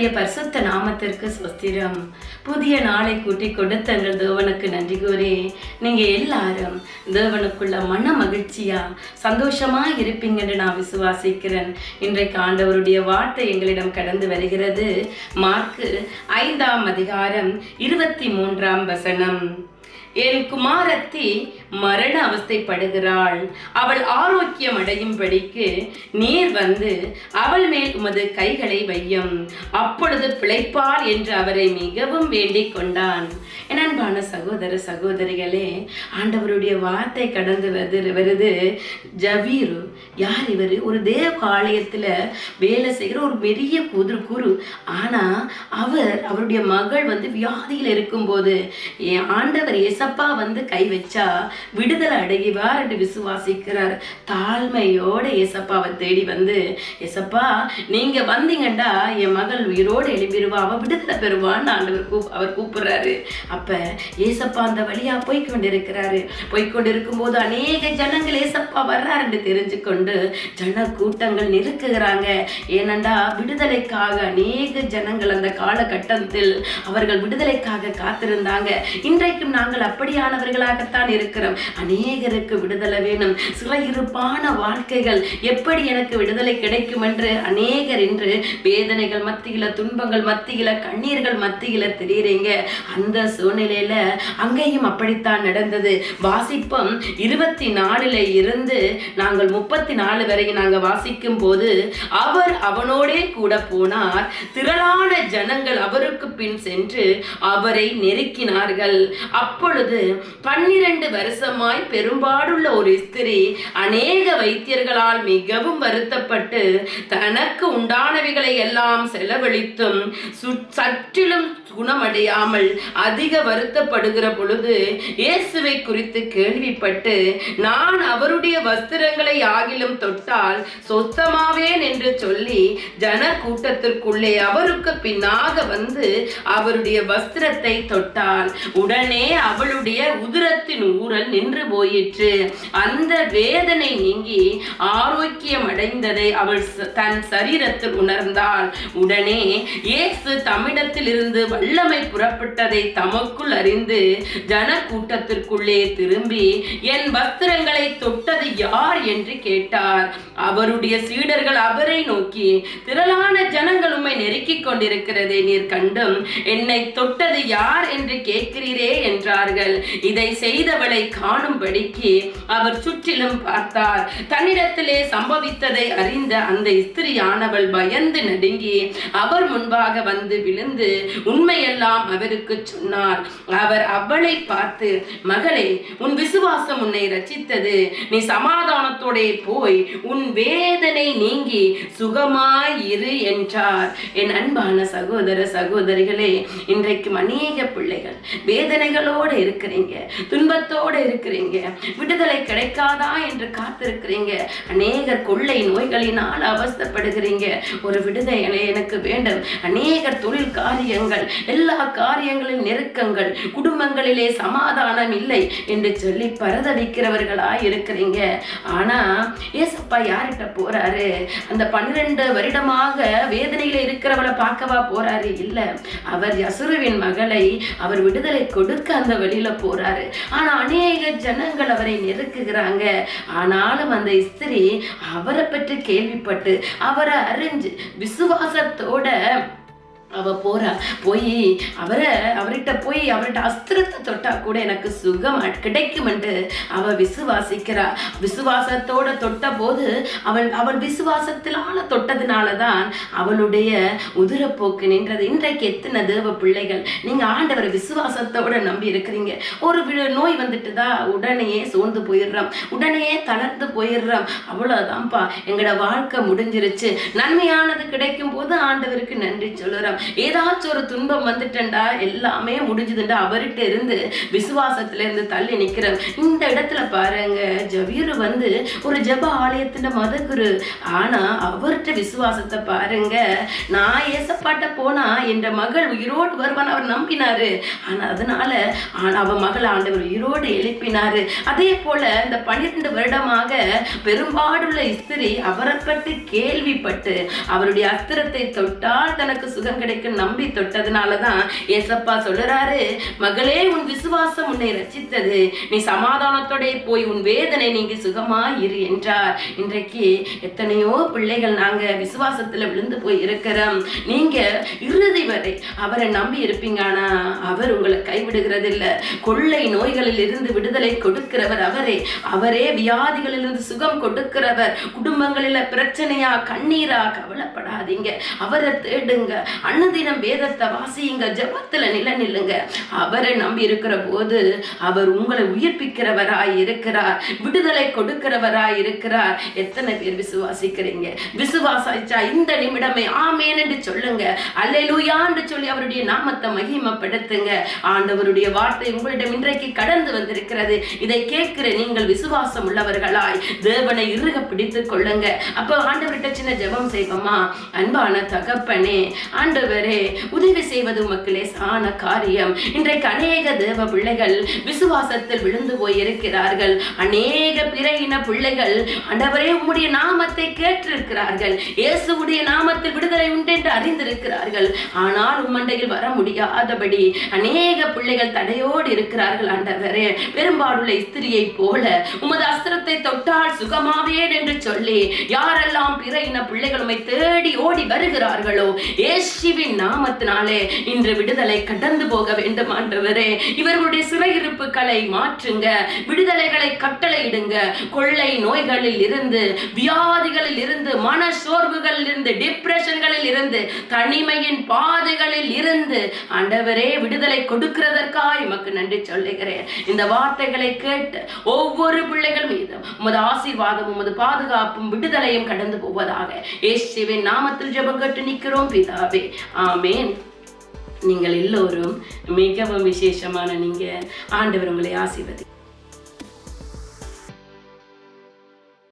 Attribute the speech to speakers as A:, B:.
A: ஆண்டவருடைய பரிசுத்த நாமத்திற்கு சுஸ்திரம் புதிய நாளை கூட்டி கொடுத்த தேவனுக்கு நன்றி கூறி நீங்க எல்லாரும் தேவனுக்குள்ள மன மகிழ்ச்சியா சந்தோஷமா இருப்பீங்கன்னு நான் விசுவாசிக்கிறேன். இன்றைக்கு ஆண்டவருடைய வார்த்தை எங்களிடம் கடந்து வருகிறது. மார்க்கு ஐந்தாம் அதிகாரம் இருபத்தி மூன்றாம் வசனம். என் குமாரத்தி மரண அவஸ்தைப்படுகிறாள். அவள் ஆரோக்கியம் அடையும்படிக்கு நீர் வந்து அவள் மேல் உமது கைகளை வையும். அப்பொழுது பிழைப்பாள் என்று அவரை மிகவும் வேண்டிக் கொண்டான். என் அன்பான சகோதர சகோதரிகளே ஆண்டவருடைய வார்த்தை கடந்து வருது வருது. ஜவீரு யார் இவர்? ஒரு தேவ ஆலயத்துல வேலை செய்கிற ஒரு பெரிய குதிரு குரு. ஆனா அவர் அவருடைய மகள் வந்து வியாதியில் இருக்கும்போது ஆண்டவர் இயேசு எசப்பா வந்து கை வச்சா விடுதலை அடைவார் என்று விசுவாசிக்கிறார். தாழ்மையோட ஏசப்பாவை தேடி வந்து ஏசப்பா நீங்க வந்தீங்கண்டா என் மகள் உயிரோடு எழுப்பிடுவா அவ விடுதலை பெறுவான்னு ஆண்டவர் கூப் அவர் கூப்பிடுறாரு. அப்ப ஏசப்பா அந்த வழியா போய் இருக்கிறாரு போய் போது அநேக ஜனங்கள் ஏசப்பா வர்றாருன்னு தெரிஞ்சு கொண்டு ஜன கூட்டங்கள் நெருக்குகிறாங்க. ஏனண்டா விடுதலைக்காக அநேக ஜனங்கள் அந்த காலகட்டத்தில் அவர்கள் விடுதலைக்காக காத்திருந்தாங்க. இன்றைக்கும் நாங்கள் அப்படியானவர்களாகத்தான் இருக்கிறோம். அநேகருக்கு விடுதலை வேணும். சிறையிருப்பான வாழ்க்கைகள் எப்படி எனக்கு விடுதலை கிடைக்கும் என்று அநேகர் என்று வேதனைகள் மத்தியில துன்பங்கள் மத்தியில கண்ணீர்கள் மத்தியில தெரியுறீங்க. அந்த சூழ்நிலையில அங்கேயும் அப்படித்தான் நடந்தது. வாசிப்பம் இருபத்தி நாலுல இருந்து நாங்கள் முப்பத்தி நாலு வரை நாங்க வாசிக்கும் போது அவர் அவனோடே கூட போனார். திரளான ஜனங்கள் அவருக்கு பின் சென்று அவரை நெருக்கினார்கள். அப்பொழுது பன்னிரண்டு வருஷமாய் பெரும்பாடுள்ள ஒரு ஸ்திரி அநேக வைத்தியர்களால் மிகவும் வருத்தப்பட்டு தனக்கு உண்டானவைகளை எல்லாம் செலவழித்தும் சற்றிலும் குணமடையாமல் அதிக வருத்தப்படுகிற பொழுது இயேசுவை குறித்து கேள்விப்பட்டு நான் அவருடைய வஸ்திரங்களை ஆகிலும் தொட்டால் சொத்தமாவேன் என்று சொல்லி ஜன கூட்டத்திற்குள்ளே அவருக்கு பின்னாக வந்து அவருடைய வஸ்திரத்தை தொட்டால் உடனே அவள் அவளுடைய உதிரத்தின் ஊரல் நின்று போயிற்று. அந்த வேதனை நீங்கி ஆரோக்கியம் அடைந்ததை அவள் தன் சரீரத்தில் உணர்ந்தாள். உடனே இயேசு தம்மிடத்தில் இருந்து வல்லமை புறப்பட்டதை தமக்குள் அறிந்து ஜன கூட்டத்திற்குள்ளே திரும்பி என் வஸ்திரங்களை தொட்டது யார்? என்று கேட்டார். அவருடைய சீடர்கள் அவரை நோக்கி திரளான ஜனங்கள் உண்மை நெருக்கிக் கொண்டிருக்கிறதை நீர் கண்டும். என்னை தொட்டது யார்? என்று கேட்கிறீரே என்றார்கள். இதை செய்தவளை காணும்படிக்கு அவர் சுற்றிலும் பார்த்தார். தன்னிடத்திலே சம்பவித்ததை அறிந்த அந்த ஸ்திரியானவள் பயந்து நடுங்கி அவர் முன்பாக வந்து விழுந்து உண்மையெல்லாம் அவருக்கு சொன்னார். அவர் அவளை பார்த்து மகளே உன் விசுவாசம் உன்னை ரச்சித்தது நீ சமாதானத்தோடே போய் உன் வேதனை நீங்கி சுகமாய் இரு என்றார். என் அன்பான சகோதர சகோதரிகளே இன்றைக்கும் அநேக பிள்ளைகள் வேதனைகளோடு இருக்கிறீங்க. துன்பத்தோடு இருக்கிறீங்க. விடுதலை கிடைக்காதா என்று காத்திருக்கிறீங்க. அநேகர் கொள்ளை நோய்களினால் அவஸ்தப்படுகிறீங்க. ஒரு விடுதலை எனக்கு வேண்டும். அநேகர் தொழில் காரியங்கள் எல்லா காரியங்களின் நெருக்கங்கள் குடும்பங்களிலே சமாதானம் இல்லை என்று சொல்லி பரதவிக்கிறவர்களா இருக்கிறீங்க. ஆனா ஏசப்பா யார்கிட்ட போறாரு? அந்த பன்னிரெண்டு வருடமாக வேதனையில இருக்கிறவளை பார்க்கவா போறாரு? இல்ல. அவர் யசுருவின் மகளை அவர் விடுதலை கொடுக்க அந்த வழி வழியில போறாரு. ஆனா அநேக ஜனங்கள் அவரை நெருக்குகிறாங்க. ஆனாலும் அந்த ஸ்திரீ அவரை பற்றி கேள்விப்பட்டு அவரை அறிஞ்சு விசுவாசத்தோட அவ போறா. போய் அவரை அவர்கிட்ட போய் அவர்கிட்ட அஸ்திரத்தை தொட்டா கூட எனக்கு சுகம் கிடைக்கும் என்று அவ விசுவாசிக்கிறா. விசுவாசத்தோட தொட்ட போது அவள் அவள் விசுவாசத்தினால தொட்டதுனால தான் அவளுடைய உதிரப்போக்கு நின்றது. இன்றைக்கு எத்தனை தேவ பிள்ளைகள்? நீங்க ஆண்டவரை விசுவாசத்தோட நம்பி இருக்கிறீங்க. ஒரு நோய் நோய் வந்துட்டுதா? உடனே சோர்ந்து போயிடுறோம். உடனே தளர்ந்து போயிடுறோம். அவ்வளோதான்ப்பா எங்களோட வாழ்க்கை முடிஞ்சிருச்சு. நன்மையானது கிடைக்கும் போது ஆண்டவருக்கு நன்றி சொல்லுறோம். ஏதாச்சும் ஒரு துன்பம் வந்துட்டேன்டா எல்லாமே முடிஞ்சுதுண்டா. அவர்கிட்ட இருந்து விசுவாசத்துல இருந்து தள்ளி நிக்கிற இந்த இடத்துல பாருங்க ஜவீரு வந்து ஒரு ஜெப ஆலயத்தின் மதகுரு. ஆனா அவர்கிட்ட விசுவாசத்தை பாருங்க. நான் ஏசப்பாட்ட போனா என்ற மகள் உயிரோடு வருவான் அவர் நம்பினாரு. ஆனா அதனால ஆனா அவ மகள் ஆண்டவர் உயிரோடு எழுப்பினாரு. அதே போல இந்த பன்னிரண்டு வருடமாக பெரும்பாடுள்ள இஸ்திரி அவரை பற்றி கேள்விப்பட்டு அவருடைய அஸ்திரத்தை தொட்டால் தனக்கு சுகம் கிடைக்கும். இருக்கு நம்பி தொட்டதுனால தான் ஏசப்பா சொல்லுறாரு மகளே உன் விசுவாசம் உன்னை ரச்சித்தது நீ சமாதானத்தோட போய் உன் வேதனை நீங்க சுகமா இரு என்றார். இன்றைக்கு எத்தனையோ பிள்ளைகள் நாங்க விசுவாசத்துல விழுந்து போய் இருக்கிறோம். நீங்க இறுதி வரை அவரை நம்பி இருப்பீங்க. ஆனா அவர் உங்களை கைவிடுகிறது இல்ல கொள்ளை நோய்களில் இருந்து விடுதலை கொடுக்கிறவர் அவரே. அவரே வியாதிகளில் இருந்து சுகம் கொடுக்கிறவர். குடும்பங்களில் பிரச்சனையா கண்ணீரா கவலைப்படாதீங்க. அவரை தேடுங்க. அன்னதினம் வேதத்தை வாசியுங்க ஜபத்துல நில நில்லுங்க. அவரை நம்பி இருக்கிற போது அவர் உங்களை உயிர்ப்பிக்கிறவராய் இருக்கிறார் விடுதலை கொடுக்கிறவராய் இருக்கிறார். எத்தனை பேர் விசுவாசிக்கிறீங்க? விசுவாசிச்சா இந்த நிமிடமே ஆமேன் என்று சொல்லுங்க. அல்லேலூயான்னு சொல்லி அவருடைய நாமத்தை மகிமைப்படுத்துங்க. ஆண்டவருடைய வார்த்தை உங்களிடம் இன்றைக்கு கடந்து வந்திருக்கிறது. இதை கேட்கிற நீங்கள் விசுவாசம் உள்ளவர்களாய் தேவனை இறுக பிடித்துக் கொள்ளுங்க. அப்போ ஆண்டவர்கிட்ட சின்ன ஜெபம் செய்வோமா? அன்பான தகப்பனே ஆண்டவர் ஆண்டவரே உதவி செய்வது உமக்கு லேசான காரியம். இன்றைக்கு அநேக தேவ பிள்ளைகள் விசுவாசத்தில் விழுந்து போயிருக்கிறார்கள். அநேக பிற இன பிள்ளைகள் ஆண்டவரே உம்முடைய நாமத்தை கேட்டிருக்கிறார்கள். இயேசுடைய நாமத்தில் விடுதலை உண்டு என்று அறிந்திருக்கிறார்கள். ஆனால் உம்மண்டையில் வர முடியாதபடி அநேக பிள்ளைகள் தடையோடு இருக்கிறார்கள் ஆண்டவரே. பெரும்பாடுள்ள ஸ்திரியை போல உமது அஸ்திரத்தை தொட்டால் சுகமாவேன் என்று சொல்லி யாரெல்லாம் பிற இன பிள்ளைகள் உம்மை தேடி ஓடி வருகிறார்களோ இயேசுவின் நாமத்தினாலே இன்று விடுதலை கடந்து போக வேண்டும் ஆண்டவரே. இவர்களுடைய சிறையிருப்புகளை மாற்றுங்க விடுதலைகளை கட்டளையிடுங்க. கொள்ளை நோய்களில் இருந்து வியாதிகளில் இருந்து மன சோர்வுகளில் இருந்து டிப்ரெஷன்களில் இருந்து தனிமையின் பாதைகளில் இருந்து ஆண்டவரே விடுதலை கொடுக்கிறதற்காய் உமக்கு நன்றி சொல்லுகிறேன். இந்த வார்த்தைகளை கேட்டு ஒவ்வொரு பிள்ளைகள் மீதும் உமது ஆசீர்வாதம் உமது பாதுகாப்பும் விடுதலையும் கடந்து போவதாக இயேசுவின் நாமத்தில் ஜெபம் கட்டு நிற்கிறோம் பிதாவே. ஆமேன். நீங்கள் எல்லோரும் மிகவும் விசேஷமான நீங்கள் ஆண்டவர் உங்களை ஆசீர்வதி